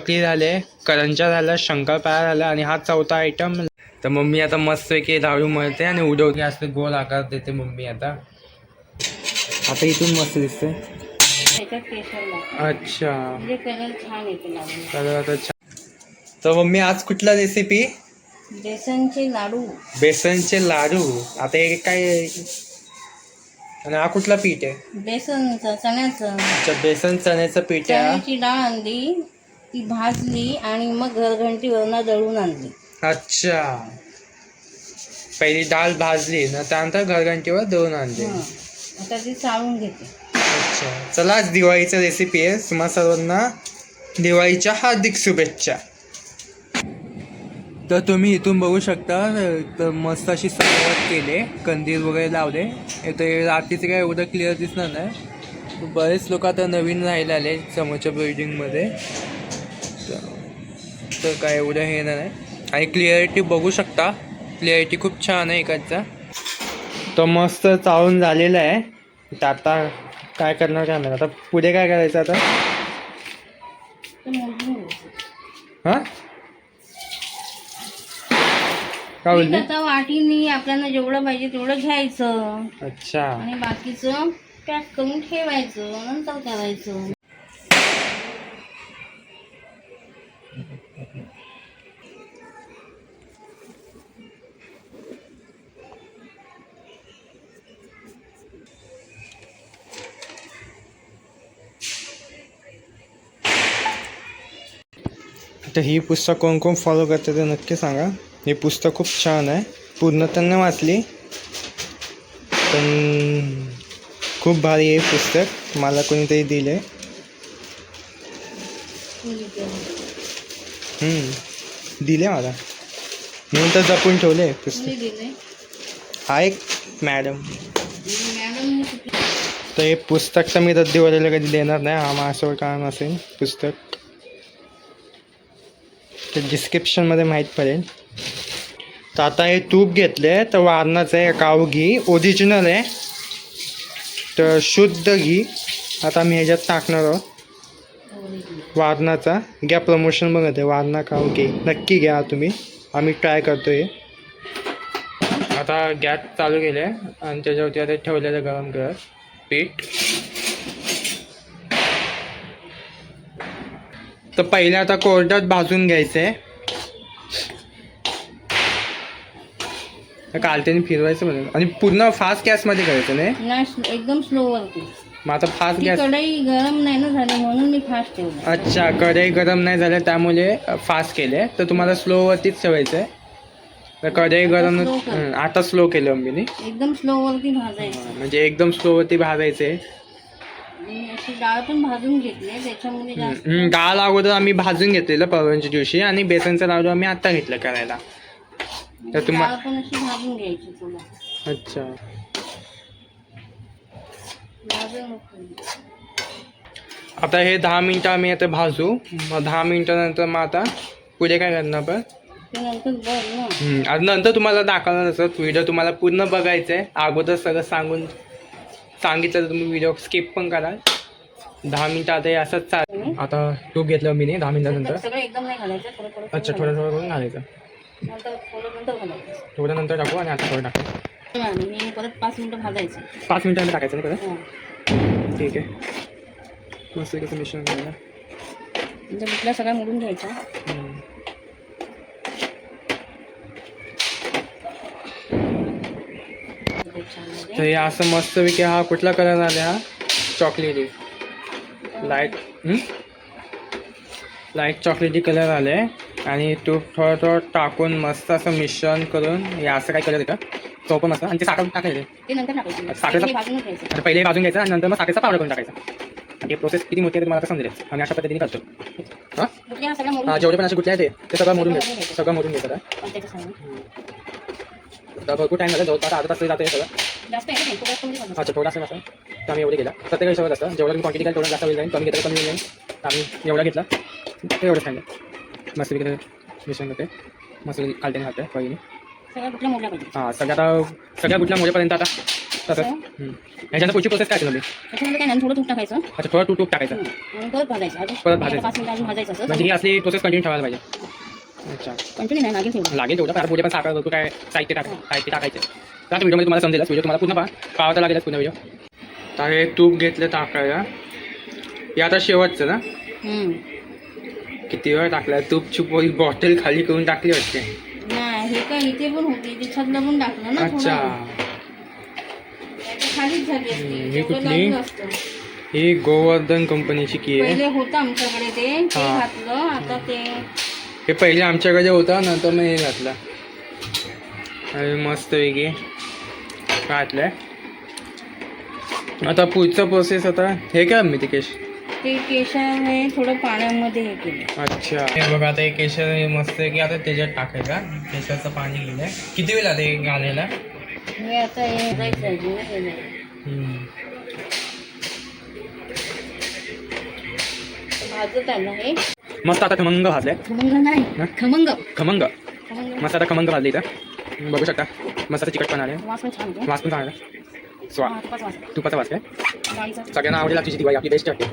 चकली झाले करंजा झाला शंकरपाळा झाला आणि हा चौथा आयटम तर मम्मी आता मस्तपैकी लाडू मळते आणि उडवते असते गोल आकार देते मम्मी आता. आता इथून मस्त दिसते. अच्छा. म्हणजे कलर तर आता छान. तर मम्मी आज कुठला रेसिपी बेसनचे लाडू. बेसनचे लाडू. आता हे काय? आणि हा कुठला पीठ आहे? बेसनचं चण्याचं. अच्छा बेसन चण्याचं पीठ आहे डाळ आणली. ती भाजली आणि मग घरघंटीवरनं दळून आणली. अच्छा. पहिली डाळ भाजली ना त्यानंतर घरघंटीवर दळून आणली. हं. आता ती चाळून घेते. अच्छा. चला आज दिवाळीचं रेसिपी आहे. तुम्हा सर्वांना दिवाळीच्या हार्दिक शुभेच्छा. तर तुम्ही इथून बघू शकता तर मस्त अशी सजावट केली. कंदील वगैरे लावले. ते रात्रीचं काय एवढं क्लिअर दिसणार नाही. बरेच लोक आता नवीन राहायला आले समोरच्या बिल्डिंगमध्ये तर- काय एवढं हे नाही आणि क्लिअरिटी बघू शकता. क्लिअरिटी खूप छान आहे इकडचा. तो मस्त चाळून झालेला आहे. तर आता काय करणार काय माहिती आता पुढे काय करायचं आता. हां? काय पीठ बोलली? आता वाटीनी आपल्याला जेवढं पाहिजे तेवढं घ्यायचं. अच्छा. आणि बाकीचं पॅक करून ठेवायचं नंतर करायचं. तर ही पुस्तक कोण कोण फॉलो करते ते नक्की सांगा. हे पुस्तक खूप छान आहे. पूर्ण तर नाही वाचली. पण खूप भारी आहे पुस्तक. मला कोणीतरी दिले दिले मला. म्हणून तर जपून ठेवले पुस्तक. हा एक मॅडम. मॅडम तर हे पुस्तक तर मी रद्दीवाल्याला कधी देणार नाही. हा माझ्यासोबत काम असेल पुस्तक. तर डिस्क्रिप्शनमध्ये माहीत पडेल. तर आता हे तूप घेतले तर वारणाचं आहे काऊ घी ओरिजिनल आहे. तर शुद्ध घी. आता मी ह्याच्यात टाकणार आहोत. वारणाचा घ्या प्रमोशन बघत आहे. वारणा काऊ घी नक्की घ्या तुम्ही. आम्ही ट्राय करतो हे आता गॅस चालू केले आणि त्याच्यावरती आता ठेवलेलं गरम करत पीठ. तर पहिले आता कोरड्यात भाजून घ्यायचं आहे कालत्याने फिरवायचं म्हणून आणि पूर्ण फास्ट गॅसमध्ये करायचं नाही? नाही एकदम स्लो वरती. मग आता फास्ट गॅस कढई गरम नाही ना झाली म्हणून मी फास्ट ठेवलं. अच्छा कढई गरम नाही झालं त्यामुळे फास्ट केले तर तुम्हाला स्लोवरतीच ठेवायचं आहे. तर कढई गरम Slow कर. हं, आता स्लो केलं मी एकदम स्लो वरती भाजायचं म्हणजे एकदम स्लोवरती भाजायचं. आहे आणि अशी डाळ पण भाजून घेतली त्याच्यामुळे जास्त हम्म, डाळ अगोदर आम्ही भाजून घेतलेलं परवांच्या दिवशी आणि बेसनचा लाडू आम्ही आता घेतलं करायला. तर तुम्हा- डाळ पण अशी भाजून घ्यायची तुला. अच्छा. आता हे दहा मिनटं आम्ही आता भाजू. मग दहा मिनटानंतर मग आता पुढे काय करणार आपण? ते नंतर तुम्हाला दाखवणार नसतं व्हिडिओ तुम्हाला पूर्ण बघायचं आहे अगोदर सगळं सांगून सांगितलं तर तुम्ही व्हिडिओ स्किप पण कराल. दहा मिनटं आता हे असंच चाल आता तूप घेतलं मी दहा मिनिटानंतर नाही थोडं थोडं अच्छा थोडं थोडं करून घालायचं. थोडं नंतर टाकू आणि आता थोडं टाकू. परत पाच मिनिटं भाजायचं. पाच मिनिटांनी टाकायचं ना परत. ठीक आहे. मस्त कसं मिश्रण करायला म्हणजे सगळ्या मोडून घ्यायचा हम्म. त्याच्यामध्ये. तर हे असं मस्तपैकी हा कुठला कलर आला हा चॉकलेटी लाइट लाइट चॉकलेटी कलर आले आणि तूप थोडं थोडं टाकून मस्त असं मिश्रण करून हे असं काय कलर येतं तो पण असं. आणि ते साखर टाकायचं. ते नंतर टाकायचं. साखरेचं- ते भाजूनच घ्यायचं. आता पहिले भाजून घ्यायचं आणि नंतर मग साखरेचा पावडर करून टाकायचा. हे प्रोसेस किती मोठी आहे ते तुम्हाला आता समजेल. आणि अशा पद्धतीने करतो. हां? कुठल्या ह्या सगळ्या मोडून हा, जेवढे पण असे कुठले आहे ते ते सगळं मोडून घ्यायचं सगळं मोडून आता. त्याच्या सांगून. आता भरपूर टाईम झाला. जवळपास अर्धा तास तरी जातं हे सगळं. जास्त आहे ना, थोडं कमी भाजायचं. अच्छा थोडा असं असं तर आम्ही एवढे गेला प्रत्येक हिशोबात असतं. जेवढं मी क्वांटिटी केलं तेवढं जास्त होईल जाईल. कमी घेतलं कमी होईल जाईल. तर आम्ही एवढा घेतला. ते एवढं सांगितलं मस्त वगैरे मिश्रण करते मस्त कालते घालते पहिली सगळ्या कुठल्या मोडल्या पाहिजे? हां सगळ्या आता सगळ्या कुठल्या मोठ्यापर्यंत आता? तसंच हम्म. ह्याच्यानंतर पुढची प्रोसेस काय नाही थोडं तूप टाकायचं. अच्छा थोडं तूप तूप टाकायचं. आणि परत भाजायचं. अजून परत भाजायचं. पाच मिनिटं अजून भाजायचं असं. म्हणजे ही असली प्रोसेस कंटिन्यू ठेवायला पाहिजे. अच्छा. कंटिन्यू नाही लागेल थोडं लागेल तेवढं. पुढे पण साखर भरपूर काय साहित्य टाक साहित्य टाकायचं. तर आता व्हिडिओमध्ये तुम्हाला समजेल व्हिडिओ तुम्हाला पूर्ण पहा. पाहावं लागेलच पुन्हा व्हिडिओ तर हे तूप घेतलं टाकायला हे आता शेवटचं ना? हम्म. किती वेळ टाकला तूप चुप बॉटल खाली करून टाकली वाटते. हे काय इथे पण होते ते पण टाकलं ना अच्छा. खालीच झाली ही कुठली? ही गोवर्धन कंपनीची की आहे? पहिले होतं आमच्याकडे ते ते हा. घातलं आता ते हे पहिले आमच्याकडे होतं नंतर मग हे घातलं. अरे मस्त वेगळी. घातलंय? आता पुढचा प्रोसेस आता हे काय मी ते केश ते केशर हे थोडं पाण्यामध्ये हे केलं अच्छा. हे बघा आता हे केशर हे मस्त आहे की आता त्याच्यात टाकायचा केशरचं पाणी गेलंय. किती वेळ लागते हे घालायला? हे आता हे जायचं आहे ना हे नाही. हम्म. भाजत आलं हे? मस्त आता खमंग भाजलंय. खमंग नाही? खमंग. खमंग. खमंग. मस्त आता खमंग भाजले इथं. बघू शकता. मस्त आता चिकट पण आले वास पण छान होतो वास पण चांगला स्वा हा, तुपाचा वास काय सगळ्यांना आवडेल तुझी दिवाळी आपली बेस्ट वाटते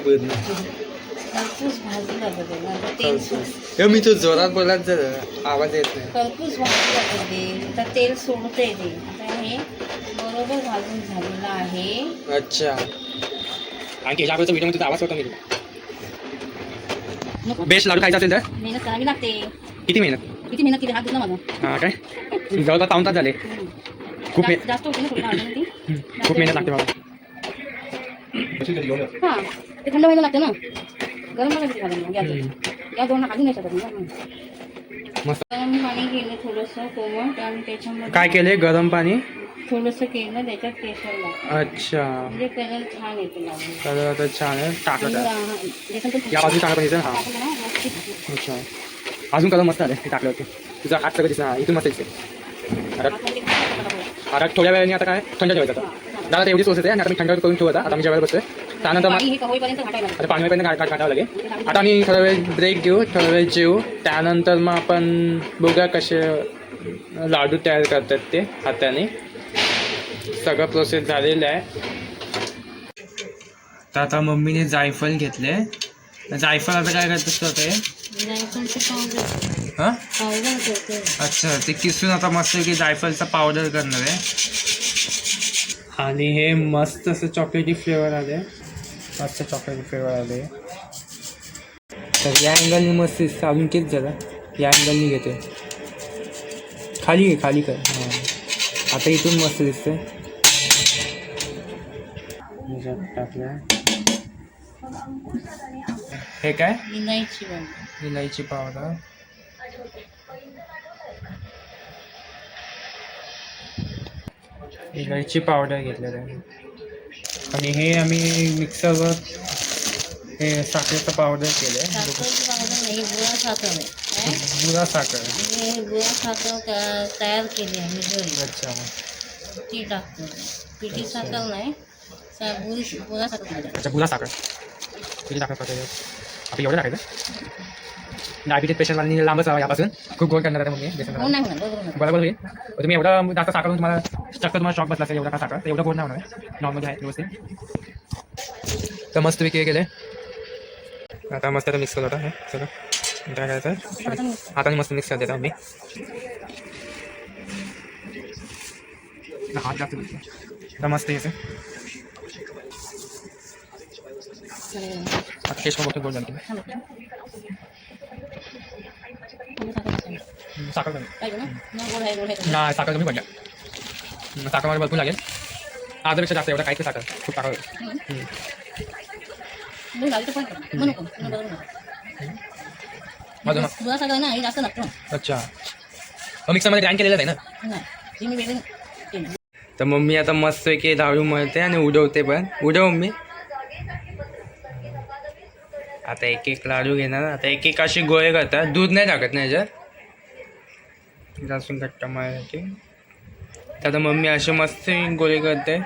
पूर्ण मी तू जोरात जर आवाज येत नाही. तेल बरोबर भाजून झालेलं आहे. अच्छा. आणि त्याच्या अगोदरचा व्हिडिओमध्ये आवाज होता मी बेस्ट लाडू खायचा असेल तर? मेहनत करावी लागते. किती मेहनत? किती मेहनत केली? हात दुखला माझा. हा काय? जवळपास पाऊन तास झाले. हम्म. खूप मे- जास्त- जास्त होते ना थोडी ती. हम्म, खूप मेहनत लागते बाबा. हा. ते थंड व्हायला लागते ना. गरम करायला किती घालायला गॅस हम्म. गॅस दोन खाली नाही शकत ना. मस्त. गरम पाणी केलं थोडंसं कोमट आणि त्याच्यामध्ये काय केले गरम पाणी. थोडंसं केलं त्याच्यात केशर लागतं अच्छा. म्हणजे कलर छान येतो आता छान आहे टाकत आहे या बाजू टाकत पाहिजे हा. अच्छा. अजून कलर मस्त आले टाकलं होते. तुझा हात सगळं दिसला हा इथून मस्त दिसते आता थोड्या वेळाने आता काय? थंड ठेवायचं आता. दादा आता एवढी सोच आहे आणि आता मी थंड करून ठेवू आता. आता मी जेवायला बसतोय. त्यानंतर मग. आता पाणी पर्यंत काढ काढावं लागेल. आता आम्ही थोडा वेळ ब्रेक घेऊ थोडा वेळ जेवू त्यानंतर मग आपण बघूया कसे लाडू तयार करतात ते हाताने. सगळं प्रोसेस झालेलं आहे. तर आता मम्मीने जायफल घेतले जायफल आता काय करतात ते जायफळचं पावडर हां? पावडर करते. अच्छा ते किसून आता मस्त की जायफलचा पावडर करणार आहे. आणि हे मस्त असं चॉकलेटी फ्लेवर आले मस्त चॉकलेटी फ्लेवर आले तर या अँगलनी मस्त दिसतं अजून किती झालं या अँगलनी घेते खाली घे खाली कर. हां. आता इथून मस्त दिसते टाकलं हे काय? इलायची पावडर इलायची पावडर. इलायची पावडर घेतलेलं आहे. आणि हे आम्ही मिक्सरवर हे साखरेचं पावडर केलं आहे. गुळा साखर. गुळा साखर तयार केली आहे मी घरी. अच्छा. ती टाकतो. पिठी साखर नाही. साखर. अच्छा गुळा साखर. किती टाकणार पाहिजे आपण एवढं टाकायचं डायबिटीज पेशंटवाल्यांनी लांबच राहावं यापासून. खूप गोड करणार आहे मम्मी बेसन हो बरोबर. होईल. तुम्ही एवढं जास्त साखर तुम्हाला चक्क तुम्हाला शॉक बसला असेल एवढा का साखर? तर एवढं गोड नाही होणार. नॉर्मल आहे व्यवस्थित. तर मस्त विके गेले आता मस्त मिक्स करत होता हे सगळं. काय करायचं? हाताने मस्त मिक्स करत देतो आम्ही हात जास्त. आता मस्त यायचं चालेल. आता टेस्ट पण बघतो गोड झाली छान होतं. थोडी साखर टाकायची. साखर कमी पाहिजे ना मग गोड आहे गोड आहे नाही साखर कमी पडल्या साखर मला भरपूर लागेल आजपेक्षा जास्त एवढं काहीच साखर खूप साखर अच्छा मिक्सरमध्ये ग्राइंड केलेलं आहे ना तर मम्मी आता मस्त की लाडू मळते आणि उडवते पण उडव मम्मी आता एक एक लाडू घेणार. आता एक एक अशी गोळे करतात. दूध नाही टाकत नाही याच्यात? जास्त घट्ट मळायची तर आता मम्मी असे मस्त गोळे करते.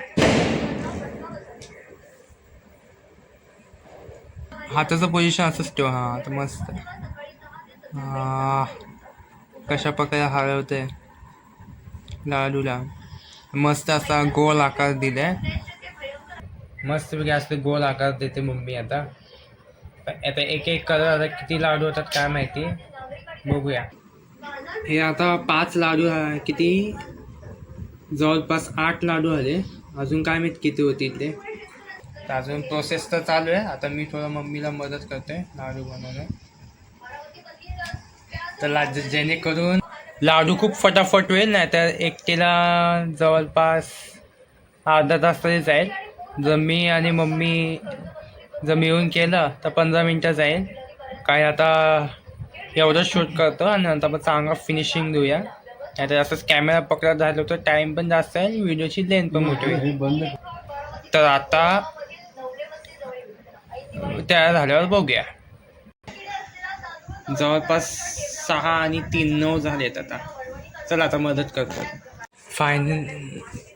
हाताचं पोझिशन असंच ठेव. हा आता मस्त. कशा प्रकारे हलवते लाडूला. मस्त असा गोल आकार दिलाय. मस्त पैकी असं गोल आकार देते मम्मी आता. आता एक एक कलर आता किती लाडू होतात काय माहिती? बघूया. हे आता पाच लाडू किती? जवळपास आठ लाडू आले. अजून काय माहीत किती होतील ते तर अजून प्रोसेस तर चालू आहे. आता मी थोडं मम्मीला मदत करते लाडू बनवणं तर ला जेणेकरून लाडू खूप फटाफट होईल नाही तर एकटीला जवळपास अर्धा तास तरी जाईल. जर मी आणि मम्मी जर मिळून केलं तर पंधरा मिनटं जाईल. काय आता एवढं शूट करतो आणि नंतर मग चांगला फिनिशिंग देऊया. नाही तर असंच कॅमेरा पकडत झालो तर टाईम पण जास्त आहे व्हिडिओची लेंथ पण मोठी होईल. तर आता तयार झाल्यावर बघूया. जवळपास सहा आणि तीन नऊ झालेत आता. चला आता मदत करतो. फायनल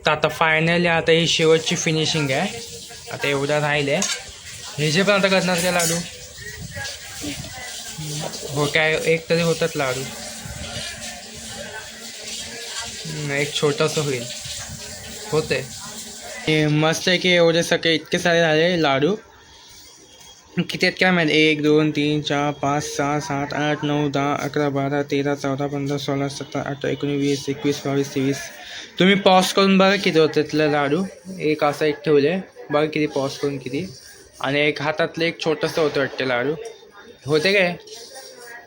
तर आता फायनली आता ही शेवटची फिनिशिंग आहे. आता एवढा राहिले हे जे पण आता करणार का लाडू. हो काय एक तरी होतात लाडू. एक छोटंसं होईल. होते मस्त आहे की एवढे सगळे इतके सारे झाले लाडू. किती आहेत काय माहिती? एक दोन तीन चार पाच सहा सात आठ नऊ दहा अकरा बारा तेरा चौदा पंधरा सोळा सतरा अठरा एकोणीस वीस एकवीस बावीस तेवीस. तुम्ही पॉज करून बघा किती होते लाडू. एक असं एक ठेवले. बघा किती पॉज करून किती. आणि एक हातातलं एक छोटंसं होतं वाटते लाडू. होते काय?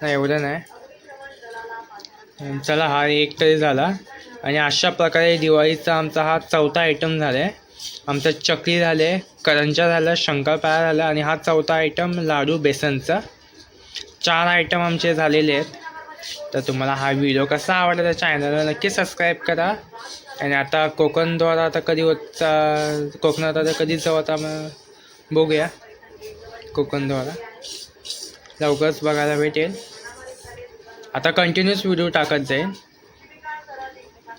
नाही एवढं नाही. चला हा एक तरी झाला. आणि अशा प्रकारे दिवाळीचा आमचा हा चौथा आयटम झाला आहे आमचं चकली झाले करंजा झालं शंकरपाळा झालं आणि हा चौथा आयटम लाडू बेसनचा. चार आयटम आमचे झालेले आहेत. तर तुम्हाला हा व्हिडिओ कसा आवडला तर चॅनलला नक्की सबस्क्राईब करा. आणि आता कोकणद्वारा आता कधी होत कोकणात आता कधी जाऊ आता मग बघूया. कोकणद्वारा लवकरच बघायला भेटेल. आता कंटिन्यूस व्हिडिओ टाकत जाईल.